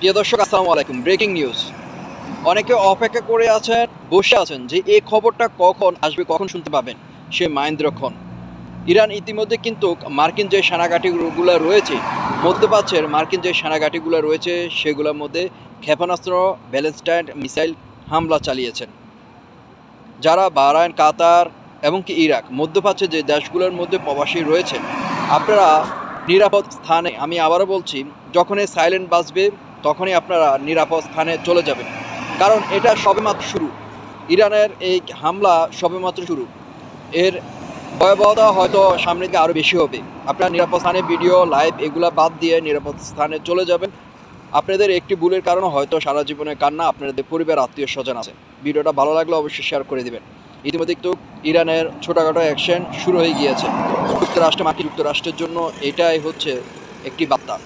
প্রিয় দর্শক, আসসালামু আলাইকুম। ব্রেকিং নিউজ অনেকে অপেক্ষা করে আছেন, বসে আছেন যে এই খবরটা কখন আসবে, কখন শুনতে পাবেন, সে মাহেন্দ্র খন। ইরান ইতিমধ্যে কিন্তু মার্কিন যে সেনাঘাটিগুলো রয়েছে মধ্যপ্রাচ্যের মার্কিন যে সেনাঘাটিগুলো রয়েছে, সেগুলোর মধ্যে ক্ষেপণাস্ত্র ব্যালেন্সটাইন মিসাইল হামলা চালিয়েছেন। যারা বাহরাইন, কাতার এবং কি ইরাক মধ্যপ্রাচ্যের যে দেশগুলোর মধ্যে প্রবাসী রয়েছেন আপনারা নিরাপদ স্থানে, আমি আবারও বলছি যখনই সাইলেন্ট বাজবে তখনই আপনারা নিরাপদ স্থানে চলে যাবেন। কারণ এটা সবেমাত্র শুরু। ইরানের এই হামলা সবেমাত্র শুরু। এর ভয়াবহতা হয়তো সামনে দিকে আরও বেশি হবে। আপনারা নিরাপদ স্থানে ভিডিও, লাইভ এগুলা বাদ দিয়ে নিরাপদ স্থানে চলে যাবেন। আপনাদের একটি ভুলের কারণে হয়তো সারা জীবনে কান্না আপনাদের পরিবার, আত্মীয় স্বজন আছে। ভিডিওটা ভালো লাগলে অবশ্যই শেয়ার করে দিবেন। ইতিমধ্যে কিন্তু ইরানের ছোটোখাটো অ্যাকশন শুরু হয়ে গিয়েছে। যুক্তরাষ্ট্র মার্কিন, যুক্তরাষ্ট্রের জন্য এটাই হচ্ছে একটি বার্তা।